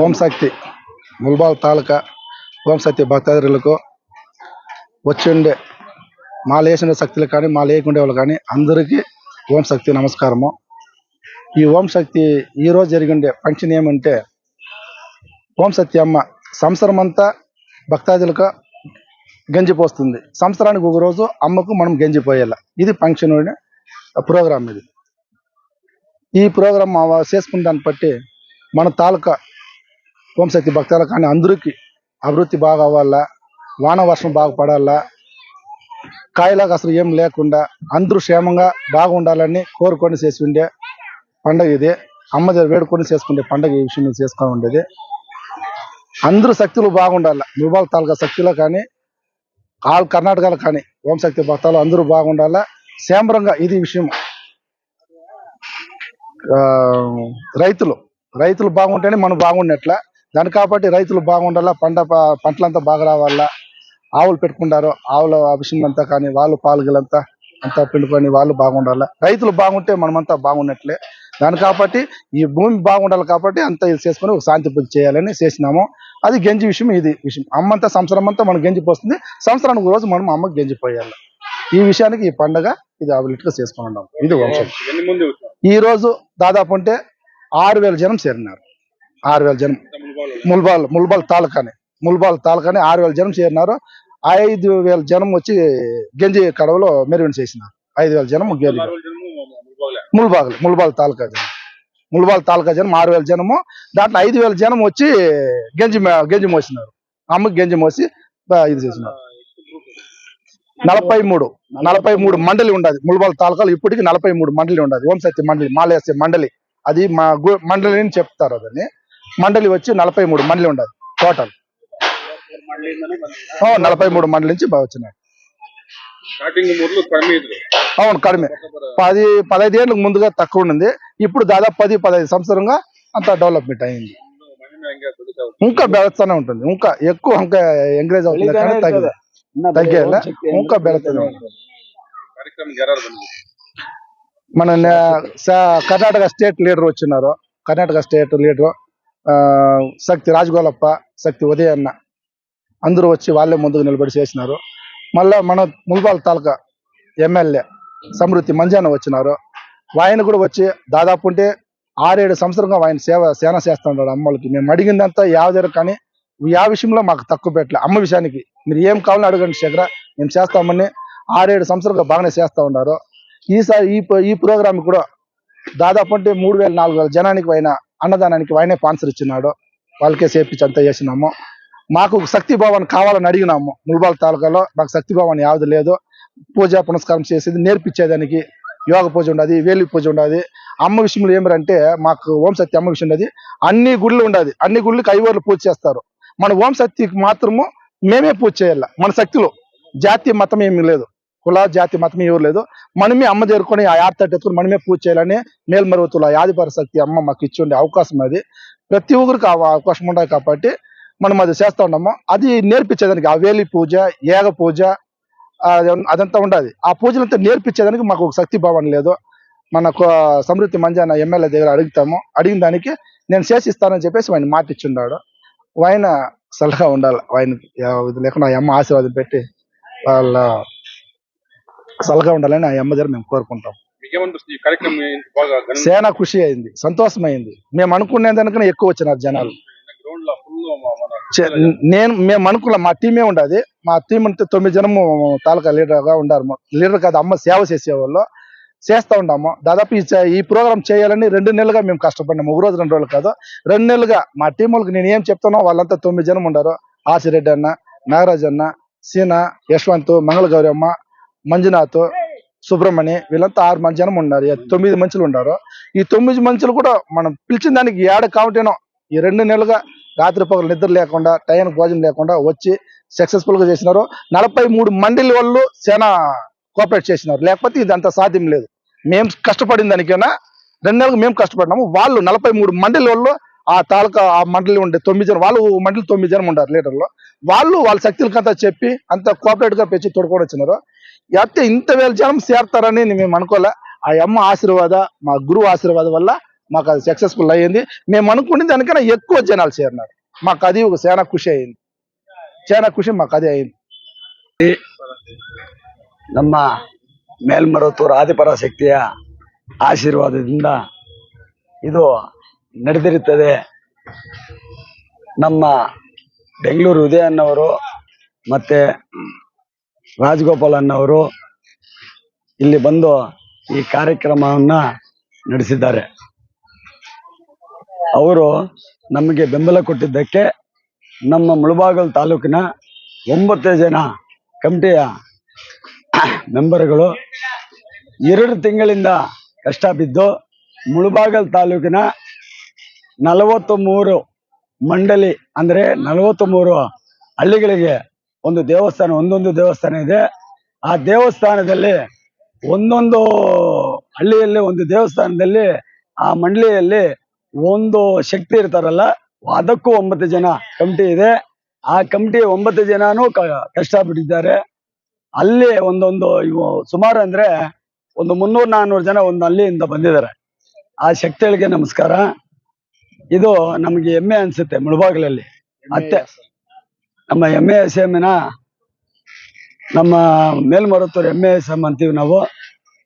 ఓం శక్తి ముల్బాల్ తాలూకా ఓం శక్తి భక్తాదులకు వచ్చిండే మా లేచిన శక్తులు కానీ మా లేకుండే వాళ్ళు కానీ అందరికీ ఓం శక్తి నమస్కారము. ఈ ఓం శక్తి ఈరోజు జరిగిండే ఫంక్షన్ ఏమంటే ఓం శక్తి అమ్మ సంవత్సరం అంతా భక్తాదులకు గంజి పోస్తుంది. సంవత్సరానికి ఒక రోజు అమ్మకు మనం గంజి పోయేలా. ఇది ఫంక్షన్ ప్రోగ్రామ్ ఇది. ఈ ప్రోగ్రామ్ చేసుకున్న దాన్ని బట్టి మన తాలూకా హోంశక్తి భక్తాలు కానీ అందరికీ అభివృద్ధి బాగా అవ్వాలా వాన వర్షం బాగా పడాలా కాయలాగా అసలు ఏం లేకుండా అందరూ క్షేమంగా బాగుండాలని కోరుకొని చేసి ఉండే పండగ ఇది. అమ్మ దగ్గర వేడుకొని చేసుకునే పండగ ఈ విషయం చేసుకొని ఉండేది. అందరూ శక్తులు బాగుండాలి ముబాల్ తాలూకా శక్తిలో కానీ ఆల్ కర్ణాటకలో కానీ ఓంశక్తి భక్తాలు అందరూ బాగుండాలా. సేంబరంగా ఇది విషయం. రైతులు రైతులు బాగుంటేనే మనం బాగుండేట్ల. దాని కాబట్టి రైతులు బాగుండాలా పంట పంటలంతా బాగా రావాలా? ఆవులు పెట్టుకుంటారు ఆవుల విషయం అంతా కానీ వాళ్ళు పాలుగలంతా అంతా పిండుకొని వాళ్ళు బాగుండాలా? రైతులు బాగుంటే మనమంతా బాగున్నట్లే. దాని కాబట్టి ఈ భూమి బాగుండాలి కాబట్టి అంతా ఇది చేసుకొని ఒక శాంతి పూజ చేయాలని చేసినాము. అది గంజి విషయం ఇది విషయం. అమ్మంతా సంవత్సరం అంతా మనం గంజి పోస్తుంది. సంవత్సరానికి రోజు మనం అమ్మకి గంజి పోయాలి. ఈ విషయానికి ఈ పండగ ఇది అభివృద్ధిగా చేసుకుని ఉన్నాం. ఇది వంశం. ఈ రోజు దాదాపు అంటే ఆరు వేల జనం చేరినారు. ఆరు వేల జనం. ముల్బాల్ ముల్బాల్ తాలూకాని. ముల్బాల్ తాలూకాని ఆరు వేల జనం చేరినారు. ఐదు వేల జనం వచ్చి గంజి కడవలో మెరుగుని చేసినారు. ఐదు వేల జనం గెలి ముల్బాగ్ ముల్బాల్ తాలూకా జనం. ముల్బాల్ తాలూకా జనం ఆరు వేల జనము. దాంట్లో ఐదు వేల జనం వచ్చి గంజి గంజి మోసినారు. అమ్మకి గంజి మోసి ఇది చేసినారు. నలభై మూడు నలభై మూడు మండలి ఉండదు. ముల్బాల్ తాలూకాలు ఇప్పటికి నలభై మూడు మండలి ఉండదు. ఓంశక్తి మండలి మాలేసే మండలి. అది మా గు- మండలి అని చెప్తారు అదని. మండలి వచ్చి నలభై మూడు మండలి ఉండదు టోటల్ నలభై మూడు మండలి నుంచి వచ్చినాయి. అవును కడిమే. పది పదహైదు ఏళ్ళకి ముందుగా తక్కువ ఉండింది. ఇప్పుడు దాదాపు పది పదహైదు సంవత్సరంగా అంత డెవలప్మెంట్ అయింది. ఇంకా బెలస్తూనే ఉంటుంది. ఇంకా ఎక్కువ ఇంకా ఎంకరేజ్ అవుతుంది కానీ తగ్గేలా. ఇంకా బెలస్తూనే ఉంటుంది. మన కర్ణాటక స్టేట్ లీడర్ వచ్చినారు. Karnataka state leader. శక్తి రాజగోలప్ప శక్తి ఉదయన్న అందరూ వచ్చి వాళ్ళే ముందుకు నిలబడి చేసినారు. మళ్ళా మన ముల్బాల్ తాలూకా ఎమ్మెల్యే సమృద్ధి మంజాన వచ్చినారు. ఆయన కూడా వచ్చి దాదాపు ఉంటే ఆరేడు సంవత్సరంగా ఆయన సేవ సేన చేస్తున్నాడు అమ్మలకి. మేము అడిగిందంతా యావదేరు కానీ యా విషయంలో మాకు తక్కువ పెట్టలే. అమ్మ విషయానికి మీరు ఏం కావాలని అడగండి శేఖర మేము చేస్తామని ఆరేడు సంవత్సరంగా బాగానే చేస్తూ ఉన్నారు. ఈసారి ఈ ఈ ప్రోగ్రామ్ కూడా దాదాపు అంటే మూడు వేల నాలుగు వేల జనానికి ఆయన అన్నదానానికి ఆయనే స్పాన్సర్ ఇచ్చినాడు. వాళ్ళకే చేపించి అంతా చేసినాము. మాకు శక్తి భవన్ కావాలని అడిగినాము. ముల్బాల్ తాలూకాలో మాకు శక్తి భవన్ యావది లేదు. పూజ పునస్కారం చేసేది నేర్పించేదానికి యోగ పూజ ఉండదు వేలి పూజ ఉండదు. అమ్మ విషయంలో ఏమిరంటే మాకు ఓం శక్తి అమ్మ విషయం ఉండదు. అన్ని గుళ్ళు ఉండదు. అన్ని గుళ్ళకి ఐవర్లు పూజ చేస్తారు. మన ఓం శక్తికి మాత్రము మేమే పూజ చేయాలి. మన శక్తిలో జాతి మతం ఏమీ లేదు. కుల జాతి మతం ఎవరు లేదు. మనమే అమ్మ చేరుకొని ఆ యాప్ ఎత్తుకొని మనమే పూజ చేయాలని మేల్మరుగుతుల ఆదిపర శక్తి అమ్మ మాకు ఇచ్చి ఉండే అవకాశం అది. ప్రతి ఒక్కరికి ఆ అవకాశం ఉండదు కాబట్టి మనం అది చేస్తా ఉన్నాము. అది నేర్పించేదానికి ఆ వేలి పూజ ఏగ పూజ అదంతా ఉండదు. ఆ పూజలంతా నేర్పించేదానికి మాకు ఒక శక్తి భావన లేదు. మన సమృద్ధి మంజాన ఎమ్మెల్యే దగ్గర అడుగుతాము. అడిగిన దానికి నేను చేసిస్తానని చెప్పేసి ఆయన మాట ఇచ్చిండాడు. ఆయన సలహా ఉండాలి. ఆయన ఇది లేకుండా ఆ అమ్మ ఆశీర్వాదం పెట్టి వాళ్ళ సలహా ఉండాలని ఆ అమ్మ దగ్గర మేము కోరుకుంటాం. సేనా ఖుషి అయింది సంతోషమైంది. మేము అనుకునే దానికన్నా ఎక్కువ వచ్చినారు జనాలు. నేను మేము అనుకున్న మా టీమే ఉండదు. మా టీం అంటే తొమ్మిది జనము తాలూకా లీడర్గా ఉండారు లీడర్ కాదు అమ్మ సేవ చేసేవాళ్ళు. చేస్తా ఉన్నాము దాదాపు ఈ ప్రోగ్రామ్ చేయాలని రెండు నెలలుగా మేము కష్టపడినాము. ఒక రోజు రెండు రోజులు కాదు. రెండు నెలలుగా మా టీం వాళ్ళకి నేను ఏం చెప్తానో వాళ్ళంతా తొమ్మిది జనం ఉండారు. ఆసిరెడ్డి అన్న నాగరాజ్ అన్న సీనా యశ్వంత్ మంగళగౌరి అమ్మ మంజునాథ్ సుబ్రహ్మణి వీళ్ళంతా ఆరు మంది జనం ఉన్నారు. తొమ్మిది మంచులు ఉన్నారు ఈ తొమ్మిది మంచులు కూడా మనం పిలిచిన దానికి ఏడ కావటేనో ఈ రెండు నెలలుగా రాత్రి పగలు నిద్ర లేకుండా టైం భోజనం లేకుండా వచ్చి సక్సెస్ఫుల్గా చేసినారు. నలభై మూడు మండలి వాళ్ళు చాలా కోఆపరేట్ చేసినారు. లేకపోతే ఇదంతా సాధ్యం లేదు. మేము కష్టపడిన దానికైనా రెండు నెలలకు మేము కష్టపడినాము. వాళ్ళు నలభై మూడు మండలి వాళ్ళు ఆ తాలూకా ఆ మండలి ఉండే తొమ్మిది జనం వాళ్ళు మండలి తొమ్మిది జనం ఉంటారు లీడర్లో. వాళ్ళు వాళ్ళ శక్తులకంతా చెప్పి అంత కోఆపరేట్గా పెంచి తోడుకొని వచ్చినారు. అయితే ఇంత వేల జనం చేరతారని మేము అనుకోలే ఆ అమ్మ ఆశీర్వాద మా గురువు ఆశీర్వాదం వల్ల మాకు అది సక్సెస్ఫుల్ అయ్యింది మేము అనుకునే దానికన్నా ఎక్కువ జనాలు చేరినారు మాకు అది ఒక చాలా ఖుషి అయింది చాలా ఖుషి మాకు అదే అయింది ನಮ್ಮ ಮೇಲ್ಮರುತ್ತೂರು ಆದಿಪರಾಶಕ್ತಿಯ ಆಶೀರ್ವಾದದಿಂದ ಇದು ನಡೆದಿರುತ್ತದೆ ನಮ್ಮ ಬೆಂಗಳೂರು ಉದಯ ಅನ್ನವರು ಮತ್ತೆ ರಾಜಗೋಪಾಲ್ ಅವರು ಇಲ್ಲಿ ಬಂದು ಈ ಕಾರ್ಯಕ್ರಮವನ್ನ ನಡೆಸಿದ್ದಾರೆ. ಅವರು ನಮಗೆ ಬೆಂಬಲ ಕೊಟ್ಟಿದ್ದಕ್ಕೆ ನಮ್ಮ ಮುಳಬಾಗಲ್ ತಾಲೂಕಿನ ಒಂಬತ್ತು ಜನ ಕಮಿಟಿಯ ಮೆಂಬರ್ಗಳು ಎರಡು ತಿಂಗಳಿಂದ ಕಷ್ಟ ಬಿದ್ದು ಮುಳಬಾಗಲ್ ತಾಲೂಕಿನ ನಲವತ್ತು ಮೂರು ಮಂಡಳಿ ಅಂದರೆ ನಲವತ್ತು ಮೂರು ಹಳ್ಳಿಗಳಿಗೆ ಒಂದು ದೇವಸ್ಥಾನ, ಒಂದೊಂದು ದೇವಸ್ಥಾನ ಇದೆ. ಆ ದೇವಸ್ಥಾನದಲ್ಲಿ ಒಂದೊಂದು ಹಳ್ಳಿಯಲ್ಲಿ, ಒಂದು ದೇವಸ್ಥಾನದಲ್ಲಿ ಆ ಮಂಡಳಿಯಲ್ಲಿ ಒಂದು ಶಕ್ತಿ ಇರ್ತಾರಲ್ಲ, ಅದಕ್ಕೂ ಒಂಬತ್ತು ಜನ ಕಮಿಟಿ ಇದೆ. ಆ ಕಮಿಟಿ ಒಂಬತ್ತು ಜನನು ಕ- ಕಷ್ಟಪಟ್ಟಿದ್ದಾರೆ. ಅಲ್ಲಿ ಒಂದೊಂದು ಇವು ಸುಮಾರು ಅಂದ್ರೆ ಒಂದು ಮುನ್ನೂರ್ ನಾನ್ನೂರು ಜನ ಒಂದು ಹಳ್ಳಿಯಿಂದ ಬಂದಿದ್ದಾರೆ. ಆ ಶಕ್ತಿಗಳಿಗೆ ನಮಸ್ಕಾರ. ಇದು ನಮಗೆ ಹೆಮ್ಮೆ ಅನ್ಸುತ್ತೆ ಮುಳಬಾಗಿಲಲ್ಲಿ. ಅತ್ತೆ ನಮ್ಮ ಎಂ ಎ ಎಸ್ ಎಮ್ಮಿನ ನಮ್ಮ Melmaruvathur M A S M ಅಂತೀವಿ ನಾವು.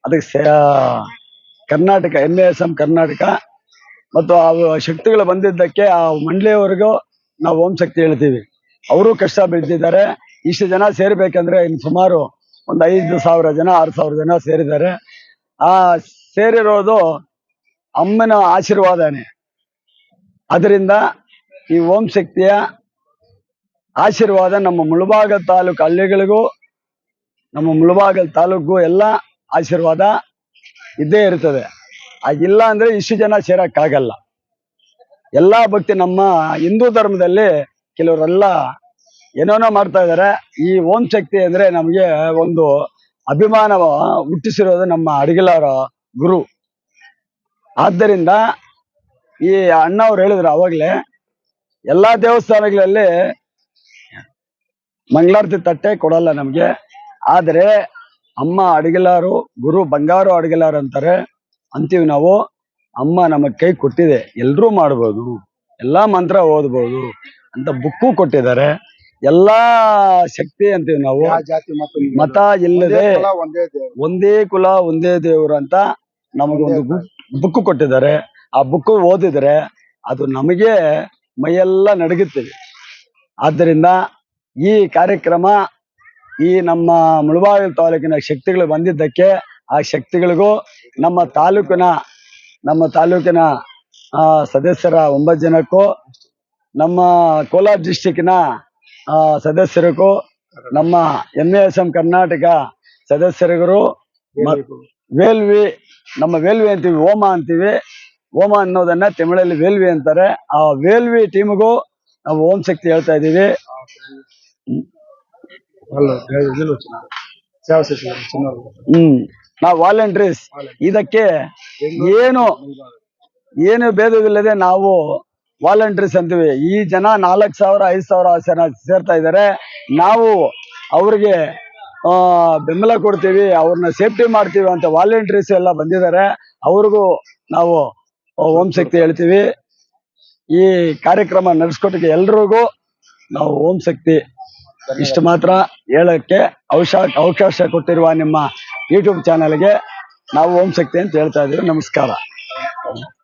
ಅದಕ್ಕೆ Karnataka M A S M Karnataka. ಮತ್ತು ಆ ಶಕ್ತಿಗಳು ಬಂದಿದ್ದಕ್ಕೆ ಆ ಮಂಡಳಿಯವರೆಗೂ ನಾವು ಓಂ ಶಕ್ತಿ ಹೇಳ್ತೀವಿ. ಅವರು ಕಷ್ಟ ಬೀಳ್ತಿದ್ದಾರೆ ಇಷ್ಟು ಜನ ಸೇರ್ಬೇಕಂದ್ರೆ ಇನ್ನು ಸುಮಾರು ಒಂದು ಐದು ಸಾವಿರ ಜನ, ಆರು ಸಾವಿರ ಜನ ಸೇರಿದ್ದಾರೆ. ಆ ಸೇರಿರೋದು ಅಮ್ಮನ ಆಶೀರ್ವಾದನೇ. ಅದರಿಂದ ಈ ಓಂ ಶಕ್ತಿಯ ಆಶೀರ್ವಾದ ನಮ್ಮ ಮುಳಬಾಗಲ್ ತಾಲೂಕು ಹಳ್ಳಿಗಳಿಗೂ, ನಮ್ಮ ಮುಳಬಾಗಲ್ ತಾಲೂಕು ಎಲ್ಲ ಆಶೀರ್ವಾದ ಇದ್ದೇ ಇರ್ತದೆ. ಆಗಿಲ್ಲ ಅಂದ್ರೆ ಇಷ್ಟು ಜನ ಸೇರಕ್ಕಾಗಲ್ಲ. ಎಲ್ಲಾ ಭಕ್ತಿ ನಮ್ಮ ಹಿಂದೂ ಧರ್ಮದಲ್ಲಿ ಕೆಲವರೆಲ್ಲ ಏನೇನೋ ಮಾಡ್ತಾ ಇದ್ದಾರೆ ಈ ಓಂ ಶಕ್ತಿ ಅಂದ್ರೆ ನಮಗೆ ಒಂದು ಅಭಿಮಾನ ಹುಟ್ಟಿಸಿರೋದು ನಮ್ಮ ಅಡಿಗಲಾರ ಗುರು. ಆದ್ದರಿಂದ ಈ ಅಣ್ಣ ಅವ್ರು ಹೇಳಿದ್ರು ಅವಾಗಲೇ, ಎಲ್ಲಾ ದೇವಸ್ಥಾನಗಳಲ್ಲಿ ಮಂಗಳಾರತಿ ತಟ್ಟೆ ಕೊಡಲ್ಲ ನಮ್ಗೆ. ಆದ್ರೆ ಅಮ್ಮ ಅಡಿಗಲಾರು ಗುರು ಬಂಗಾರು ಅಡಿಗಲಾರು ಅಂತಾರೆ. ಅಂತೀವಿ ನಾವು ಅಮ್ಮ ನಮಗ್ ಕೈ ಕೊಟ್ಟಿದೆ ಎಲ್ರು ಮಾಡ್ಬೋದು ಎಲ್ಲಾ ಮಂತ್ರ ಓದ್ಬೋದು ಅಂತ ಬುಕ್ಕು ಕೊಟ್ಟಿದ್ದಾರೆ. ಎಲ್ಲಾ ಶಕ್ತಿ ಅಂತೀವಿ ನಾವು. ಮತ ಇಲ್ಲದೆ ಒಂದೇ ಕುಲ, ಒಂದೇ ದೇವ್ರು. ಒಂದೇ ಕುಲ ಒಂದೇ ದೇವರು ಅಂತ ನಮಗೊಂದು ಬುಕ್ ಕೊಟ್ಟಿದ್ದಾರೆ. ಆ ಬುಕ್ ಓದಿದ್ರೆ ಅದು ನಮಗೆ ಮೈಯೆಲ್ಲ ನಡಗುತ್ತದೆ ಆದ್ದರಿಂದ ಈ ಕಾರ್ಯಕ್ರಮ ಈ ನಮ್ಮ ಮುಳಬಾಗಿಲು ತಾಲೂಕಿನ ಶಕ್ತಿಗಳು ಬಂದಿದ್ದಕ್ಕೆ ಆ ಶಕ್ತಿಗಳಿಗೂ ನಮ್ಮ ತಾಲೂಕಿನ ನಮ್ಮ ತಾಲೂಕಿನ ಆ, ಸದಸ್ಯರ ಒಂಬತ್ತು ಜನಕ್ಕೂ ನಮ್ಮ ಕೋಲಾರ ಡಿಸ್ಟಿಕ್ನ ಸದಸ್ಯರಿಗೂ ನಮ್ಮ ಎನ್ ಎಸ್ ಎಂ ಕರ್ನಾಟಕ ಸದಸ್ಯರಿಗೂ ವೇಲ್ವಿ ನಮ್ಮ ವೇಲ್ವಿ ಅಂತೀವಿ ಓಮ ಅಂತೀವಿ. ಓಮ ಅನ್ನೋದನ್ನ ತಮಿಳಲ್ಲಿ ವೇಲ್ವಿ ಅಂತಾರೆ. ಆ ವೇಲ್ವಿ ಟೀಮ್ಗೂ ನಾವು ಓಂ ಶಕ್ತಿ ಹೇಳ್ತಾ ಇದೀವಿ వాళ్ళు ఇదిలో వచ్చినారు సేవ చేసిన చిన్నవాళ్ళు ಹ್ಮ್ ನಾವು ವಾಲಂಟ್ರೀಸ್ ಇದಕ್ಕೆ ಏನು ಏನು ಭೇದವಿಲ್ಲದೆ ನಾವು ವಾಲಂಟ್ರೀಸ್ ಅಂತೀವಿ ಈ ಜನ ನಾಲ್ಕು ಸಾವಿರ ಐದು ಸಾವಿರ ಜನ ಸೇರ್ತಾ ಇದ್ದಾರೆ ನಾವು ಅವ್ರಿಗೆ ಆ, ಬೆಂಬಲ ಕೊಡ್ತೀವಿ ಅವ್ರನ್ನ ಸೇಫ್ಟಿ ಮಾಡ್ತೀವಿ ಅಂತ ವಾಲಂಟ್ರೀಸ್ ಎಲ್ಲ ಬಂದಿದ್ದಾರೆ ಅವ್ರಿಗೂ ನಾವು ಓಂ ಶಕ್ತಿ ಹೇಳ್ತೀವಿ ಈ ಕಾರ್ಯಕ್ರಮ ನಡೆಸ್ಕೊಟ್ಟಿಗೆ ಎಲ್ರಿಗೂ ನಾವು ಓಂ ಶಕ್ತಿ ಇಷ್ಟು ಮಾತ್ರ ಹೇಳಕ್ಕೆ ಅವಶ ಅವಕಾಶ ಕೊಟ್ಟಿರುವ ನಿಮ್ಮ ಯೂಟ್ಯೂಬ್ ಚಾನಲ್ಗೆ ನಾವು ಓಂ ಶಕ್ತಿ ಅಂತ ಹೇಳ್ತಾ ಇದೀವಿ ನಮಸ್ಕಾರ.